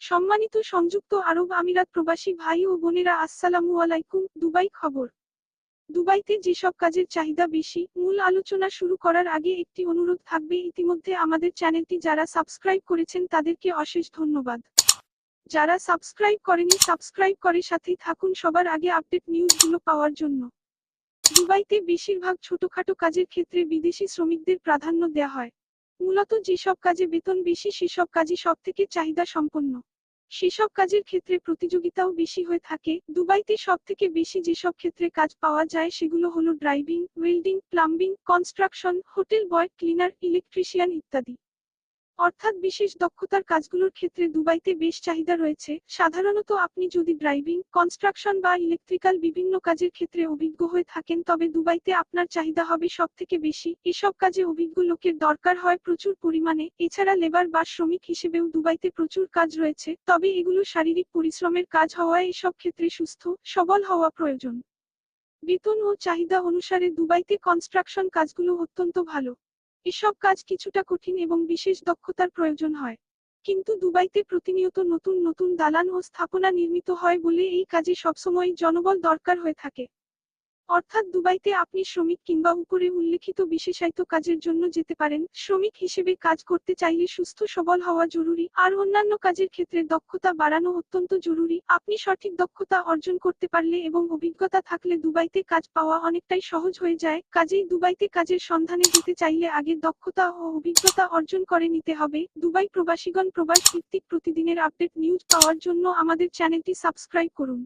সম্মানিত সংযুক্ত আরব আমিরাত প্রবাসী ভাই ও বোনেরা, আসসালামু আলাইকুম। দুবাই খবর। দুবাইতে যেসব কাজের চাহিদা বেশি, মূল আলোচনা শুরু করার আগে একটি অনুরোধ থাকবে। ইতিমধ্যে আমাদের চ্যানেলটি যারা সাবস্ক্রাইব করেছেন, তাদেরকে অশেষ ধন্যবাদ। যারা সাবস্ক্রাইব করেনি, সাবস্ক্রাইব করে সাথেই থাকুন। সবার আগে আপডেট নিউজগুলো পাওয়ার জন্য। দুবাইতে বেশিরভাগ ছোটখাটো কাজের ক্ষেত্রে বিদেশি শ্রমিকদের প্রাধান্য দেয়া হয়। মূলত যেসব কাজে বেতন বেশি, সেসব কাজই সব থেকে চাহিদা সম্পন্ন সেসব কাজের ক্ষেত্রে প্রতিযোগিতাও বেশি হয়ে থাকে। দুবাইতে সব থেকে বেশি যেসব ক্ষেত্রে কাজ পাওয়া যায় সেগুলো হলো driving, welding, plumbing, construction, hotel boy, cleaner, electrician ইত্যাদি। অর্থাৎ বিশেষ দক্ষতার কাজগুলোর ক্ষেত্রে দুবাইতে বেশ চাহিদা রয়েছে। সাধারণত আপনি যদি ড্রাইভিং, কনস্ট্রাকশন বা ইলেকট্রিক্যাল বিভিন্ন কাজের ক্ষেত্রে অভিজ্ঞ হয়ে থাকেন, তবে দুবাইতে আপনার চাহিদা হবে সব থেকে বেশি। এসব কাজে অভিজ্ঞ লোকের দরকার হয় প্রচুর পরিমাণে। এছাড়া লেবার বা শ্রমিক হিসেবেও দুবাইতে প্রচুর কাজ রয়েছে, তবে এগুলো শারীরিক পরিশ্রমের কাজ হওয়ায় এসব ক্ষেত্রে সুস্থ, সবল হওয়া প্রয়োজন। বেতন ও চাহিদা অনুসারে দুবাইতে কনস্ট্রাকশন কাজগুলো অত্যন্ত ভালো। এসব কাজ কিছুটা কঠিন এবং বিশেষ দক্ষতার প্রয়োজন হয়। কিন্তু দুবাইতে প্রতিনিয়ত নতুন নতুন দালান ও স্থাপনা নির্মিত হয় বলে এই কাজে সবসময় জনবল দরকার হয়ে থাকে। অর্থাৎ দুবাইতে আপনি শ্রমিক কিংবা উপরে উল্লেখিত বিশেষায়িত কাজের জন্য যেতে পারেন। শ্রমিক হিসেবে কাজ করতে চাইলে সুস্থ, সবল হওয়া জরুরি আর অন্যান্য কাজের ক্ষেত্রে দক্ষতা বাড়ানো অত্যন্ত জরুরি। আপনি সঠিক দক্ষতা অর্জন করতে পারলে এবং অভিজ্ঞতা থাকলে দুবাইতে কাজ পাওয়া অনেকটাই সহজ হয়ে যায়। কাজেই দুবাইতে কাজের সন্ধানে যেতে চাইলে আগে দক্ষতা ও অভিজ্ঞতা অর্জন করে নিতে হবে। দুবাই প্রবাসীগণ প্রবাস ভিত্তিক প্রতিদিনের আপডেট নিউজ পাওয়ার জন্য আমাদের চ্যানেলটি সাবস্ক্রাইব করুন।